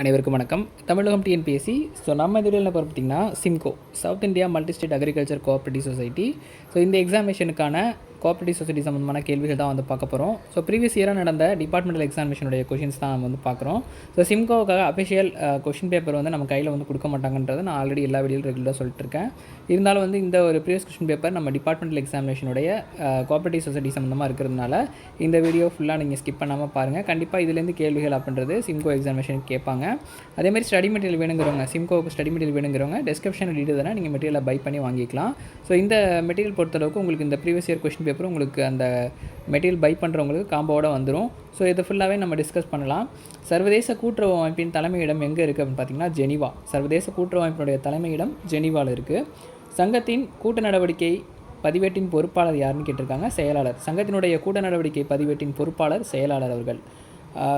அனைவருக்கும் வணக்கம். தமிழகம் TNPSC so நம்ம இதில் என்ன பார்த்திங்கன்னா SIMCO south India multi state agriculture cooperative society so இந்த எக்ஸாமினேஷனுக்கான கோஆப்ரேட்டிவ் சொசைட்டி சம்மந்தமான கேள்விகள் தான் வந்து பார்க்க போகிறோம் ஸோ ப்ரீவியஸ் இயராக நடந்த டிபார்ட்மெண்டல் எக்ஸாமினேஷனுடைய கொஷின்ஸ் தான் நம்ம வந்து பார்க்குறோம். ஸோ சிம்கோவுக்காக அஃபிஷியல் கொஷின் பேப்பர் வந்து நம்ம கையில் வந்து கொடுக்க மாட்டாங்கன்றது நான் ஆல்ரெடி எல்லா வீடியோவில் ரெகுலராக சொல்லிட்டு இருக்கேன். இருந்தாலும் வந்து இந்த ஒரு ப்ரீவியஸ் கொஷின் பேப்பர் நம்ம டிபார்ட்மெண்டல் எக்ஸாமினேஷனுடைய கோஆப்ரேட்டிவ் சொசைட்டி சம்மந்தமாக இருக்கிறதுனால இந்த வீடியோ ஃபுல்லாக நீங்கள் ஸ்கிப் பண்ணாமல் பாருங்கள் கண்டிப்பாக இதுலேருந்து கேள்விகள் அப்படின்றது சிம்கோ எக்ஸாமினேஷன் கேட்பாங்க. அதேமாதிரி ஸ்டடி மெட்டீரியல் வேணுங்கிறவங்க சிம்கோவுக்கு ஸ்டடி மெட்டீரியல் வேணுங்கிறவங்க டிஸ்கிரிப்ஷன் டீட்டெயில் நீங்கள் மெட்டீரியலை பை பண்ணி வாங்கிக்கலாம். ஸோ இந்த மெட்டீரியல் பொறுத்தளவுக்கு உங்களுக்கு இந்த ப்ரீவியஸ் இயர் கொஷின் பேப்பர் உங்களுக்கு அந்த மெட்டீரியல் பை பண்ணுறவங்களுக்கு காம்போவோட வந்துடும் ஸோ இதை ஃபுல்லாகவே நம்ம டிஸ்கஸ் பண்ணலாம். சர்வதேச கூட்டுறவு அமைப்பின் தலைமையிடம் எங்கே இருக்குது அப்படின்னு பார்த்தீங்கன்னா ஜெனிவா. சர்வதேச கூட்டுறவு அமைப்பினுடைய தலைமையிடம் ஜெனிவாவில் இருக்குது சங்கத்தின் கூட்ட நடவடிக்கை பதிவேட்டின் பொறுப்பாளர் யாருன்னு கேட்டிருக்காங்க? செயலாளர். சங்கத்தினுடைய கூட்ட நடவடிக்கை பதிவேட்டின் பொறுப்பாளர் செயலாளர் அவர்கள்.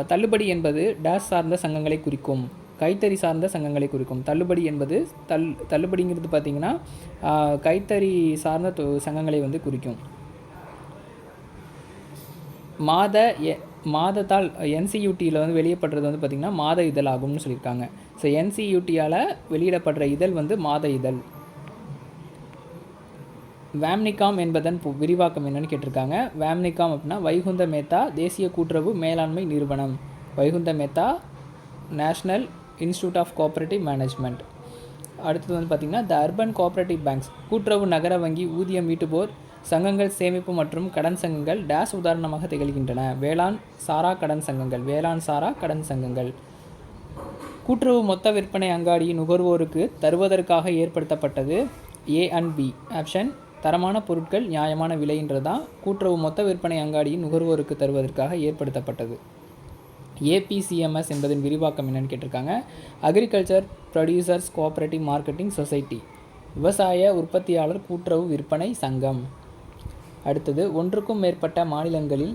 தள்ளுபடி என்பது டேஷ் சார்ந்த சங்கங்களை குறிக்கும். கைத்தறி சார்ந்த சங்கங்களை குறிக்கும். தள்ளுபடி என்பது தள் தள்ளுபடிங்கிறது பார்த்திங்கன்னா கைத்தறி சார்ந்த தொ- சங்கங்களை வந்து குறிக்கும். மாத எ மாதத்தால் என்சியூட்டியில் வந்து வெளியிடப்படுறது வந்து பார்த்திங்கன்னா மாத இதழ் ஆகும்னு சொல்லியிருக்காங்க. ஸோ என்சியூட்டியால் வெளியிடப்படுற இதழ் வந்து மாத இதழ். வேம்னிகாம் என்பதன் பு- விரிவாக்கம் என்னன்னு கேட்டிருக்காங்க. வேம்னிகாம் அப்படின்னா வைகுந்த மேத்தா தேசிய கூட்டுறவு மேலாண்மை நிறுவனம். Vaikunth Mehta national institute of cooperative management அடுத்தது வந்து பார்த்திங்கன்னா த அர்பன் கோஆப்ரேட்டிவ் பேங்க்ஸ் கூட்டுறவு நகர வங்கி ஊதியம் மீட்டுபோர் சங்கங்கள் சேமிப்பு மற்றும் கடன் சங்கங்கள் டேஸ் உதாரணமாக திகழ்கின்றன. வேளாண் சாரா கடன் சங்கங்கள் வேளாண் சாரா கடன் சங்கங்கள். கூட்டுறவு மொத்த விற்பனை அங்காடி நுகர்வோருக்கு தருவதற்காக ஏற்படுத்தப்பட்டது ஏ அண்ட் பி ஆப்ஷன் தரமான பொருட்கள் நியாயமான விலைன்றது? தான் கூட்டுறவு மொத்த விற்பனை அங்காடியின் நுகர்வோருக்கு தருவதற்காக ஏற்படுத்தப்பட்டது. ஏபிசிஎம்எஸ் என்பதன் விரிவாக்கம் என்னன்னு கேட்டிருக்காங்க. Agriculture producers cooperative marketing society விவசாய உற்பத்தியாளர் கூட்டுறவு விற்பனை சங்கம். அடுத்தது ஒன்றுக்கும் மேற்பட்ட மாநிலங்களில்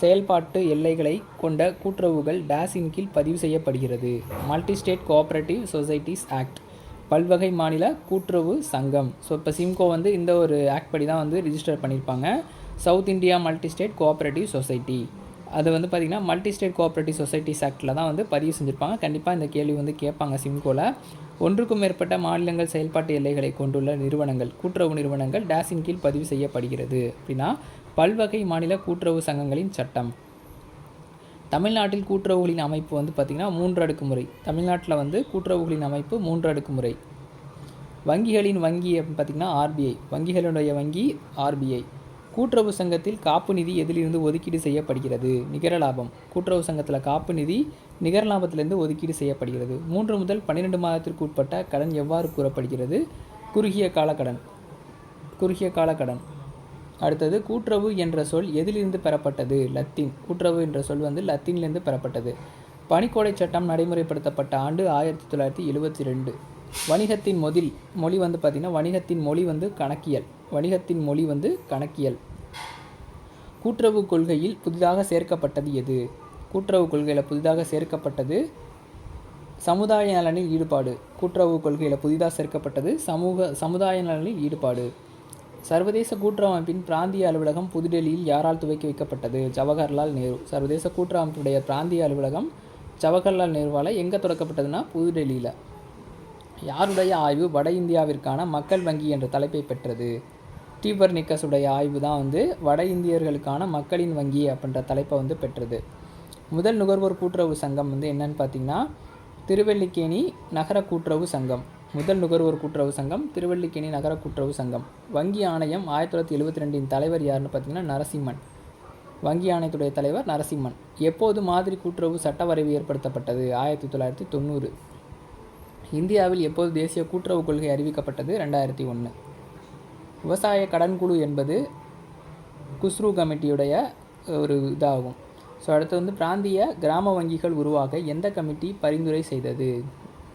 செயல்பாட்டு எல்லைகளை கொண்ட கூட்டுறவுகள் டேஸின் கீழ் பதிவு செய்யப்படுகிறது. Multi state cooperative societies act. பல்வகை மாநில கூட்டுறவு சங்கம். ஸோ இப்போ சிம்கோ வந்து இந்த ஒரு ஆக்ட் படி தான் வந்து ரிஜிஸ்டர் பண்ணியிருப்பாங்க south India multi state cooperative society. அது வந்து பார்த்திங்கன்னா மல்டி ஸ்டேட் கோஆப்ரேட்டிவ் சொசைட்டிஸ் ஆக்டில் தான் வந்து பதிவு செஞ்சுருப்பாங்க. கண்டிப்பாக இந்த கேள்வி வந்து கேட்பாங்க சிம்கோவில் ஒன்றுக்கும் மேற்பட்ட மாநிலங்கள் செயல்பாட்டு எல்லைகளை கொண்டுள்ள நிறுவனங்கள் கூட்டுறவு நிறுவனங்கள் டேஸின் கீழ் பதிவு செய்யப்படுகிறது. அப்படின்னா பல்வகை மாநில கூட்டுறவு சங்கங்களின் சட்டம். தமிழ்நாட்டில் கூட்டுறவுகளின் அமைப்பு வந்து பார்த்திங்கன்னா மூன்று அடுக்கு முறை. தமிழ்நாட்டில் வந்து கூட்டுறவுகளின் அமைப்பு மூன்று அடுக்கு முறை. வங்கிகளின் வங்கி அப்படின்னு பார்த்திங்கன்னா ஆர்பிஐ வங்கிகளுடைய வங்கி ஆர்பிஐ கூட்டுறவு சங்கத்தில் காப்பு நிதி எதிலிருந்து ஒதுக்கீடு செய்யப்படுகிறது. நிகர லாபம். கூட்டுறவு சங்கத்தில் காப்பு நிதி நிகர லாபத்திலிருந்து ஒதுக்கீடு செய்யப்படுகிறது. மூன்று முதல் பன்னிரெண்டு மாதத்திற்கு உட்பட்ட கடன் எவ்வாறு கூறப்படுகிறது? குறுகிய கால கடன். குறுகிய கால கடன். அடுத்தது கூட்டுறவு என்ற சொல் எதிலிருந்து பெறப்பட்டது? லத்தீன். கூட்டுறவு என்ற சொல் வந்து லத்தீன்லேருந்து பெறப்பட்டது. பனிக்கோடை சட்டம் நடைமுறைப்படுத்தப்பட்ட ஆண்டு ஆயிரத்தி தொள்ளாயிரத்தி எழுபத்தி ரெண்டு. வணிகத்தின் மொதில் மொழி வந்து பார்த்திங்கன்னா வணிகத்தின் மொழி வந்து கணக்கியல். வணிகத்தின் மொழி வந்து கணக்கியல். கூட்டுறவு கொள்கையில் புதிதாக சேர்க்கப்பட்டது எது? கூட்டுறவு கொள்கையில் புதிதாக சேர்க்கப்பட்டது சமுதாய நலனில் ஈடுபாடு. கூட்டுறவு கொள்கையில் புதிதாக சேர்க்கப்பட்டது சமூக சமுதாய நலனில் ஈடுபாடு. சர்வதேச கூட்டுறவு அமைப்பின் பிராந்திய அலுவலகம் புதுடெல்லியில் யாரால் துவக்கி வைக்கப்பட்டது? ஜவஹர்லால் நேரு. சர்வதேச கூட்டுறவு அமைப்புடைய பிராந்திய அலுவலகம் ஜவஹர்லால் நேருவால் எங்கே தொடக்கப்பட்டதுன்னா புதுடெல்லியில். யாருடைய ஆய்வு வட இந்தியாவிற்கான மக்கள் வங்கி என்ற தலைப்பை பெற்றது? டீபர் நிக்கஸுடைய ஆய்வு தான் வந்து வட இந்தியர்களுக்கான மக்களின் வங்கி அப்படின்ற தலைப்பை வந்து பெற்றது. முதல் நுகர்வோர் கூட்டுறவு சங்கம் வந்து என்னன்னு பார்த்தீங்கன்னா திருவல்லிக்கேணி நகர கூட்டுறவு சங்கம். முதல் நுகர்வோர் கூட்டுறவு சங்கம் திருவல்லிக்கேணி நகர கூட்டுறவு சங்கம். வங்கி ஆணையம் ஆயிரத்தி தொள்ளாயிரத்தி எழுபத்தி ரெண்டின் தலைவர் யாருன்னு பார்த்தீங்கன்னா நரசிம்மன். வங்கி ஆணையத்துடைய தலைவர் நரசிம்மன். எப்போது மாதிரி கூட்டுறவு சட்ட வரைவு ஏற்படுத்தப்பட்டது? ஆயிரத்தி தொள்ளாயிரத்தி தொண்ணூறு. இந்தியாவில் எப்போது தேசிய கூட்டுறவு கொள்கை அறிவிக்கப்பட்டது? ரெண்டாயிரத்தி ஒன்று விவசாய கடன் குழு என்பது குஸ்ரு கமிட்டியுடைய ஒரு இதாகும். ஸோ அடுத்து வந்து பிராந்திய கிராம வங்கிகள் உருவாக எந்த கமிட்டி பரிந்துரை செய்தது?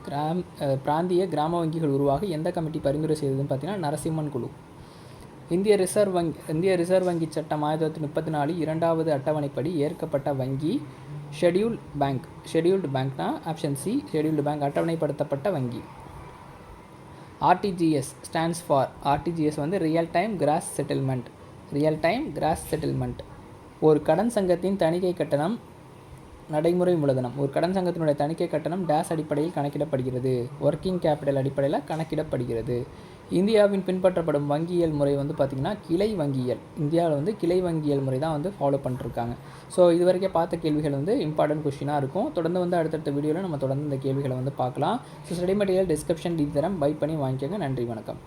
கிராம் பிராந்திய கிராம வங்கிகள் உருவாக எந்த கமிட்டி பரிந்துரை செய்ததுன்னு பார்த்தீங்கன்னா நரசிம்மன் குழு. இந்திய ரிசர்வ் வங்கி இந்திய ரிசர்வ் வங்கி சட்டம் ஆயிரத்தி தொள்ளாயிரத்தி முப்பத்தி நாலு இரண்டாவது அட்டவணைப்படி ஏற்கப்பட்ட வங்கி ஷெட்யூல்ட் பேங்க் ஷெடியூல்டு பேங்க்னா ஆப்ஷன் சி ஷெட்யூல்டு பேங்க் அட்டவணைப்படுத்தப்பட்ட வங்கி. ஆர்டிஜிஎஸ் ஸ்டாண்ட்ஸ் ஃபார் ஆர்டிஜிஎஸ் வந்து real time gross settlement real time gross settlement ஒரு கடன் சங்கத்தின் தணிக்கை கட்டணம் நடைமுறை மூலதனம். ஒரு கடன் சங்கத்தினுடைய தணிக்கை கட்டணம் டேஸ் அடிப்படையில் கணக்கிடப்படுகிறது. ஒர்க்கிங் கேபிட்டல் அடிப்படையில் கணக்கிடப்படுகிறது. இந்தியாவின் பின்பற்றப்படும் வங்கியியல் முறை வந்து பார்த்திங்கன்னா கிளை வங்கியியல். இந்தியாவில் வந்து கிளை வங்கியியல் முறை தான் வந்து ஃபாலோ பண்ணிருக்காங்க ஸோ இது வரைக்கும் பார்த்த கேள்விகள் வந்து இம்பார்ட்டன்ட் கொஷினாக இருக்கும். தொடர்ந்து வந்து அடுத்தடுத்த வீடியோவில் நம்ம தொடர்ந்து இந்த கேள்விகளை வந்து பார்க்கலாம். ஸோ ஸ்டடி மெட்டீரியல் டிஸ்கிரிப்ஷன் டீ தரம் பை பண்ணி வாங்கிக்கோங்க. நன்றி வணக்கம்.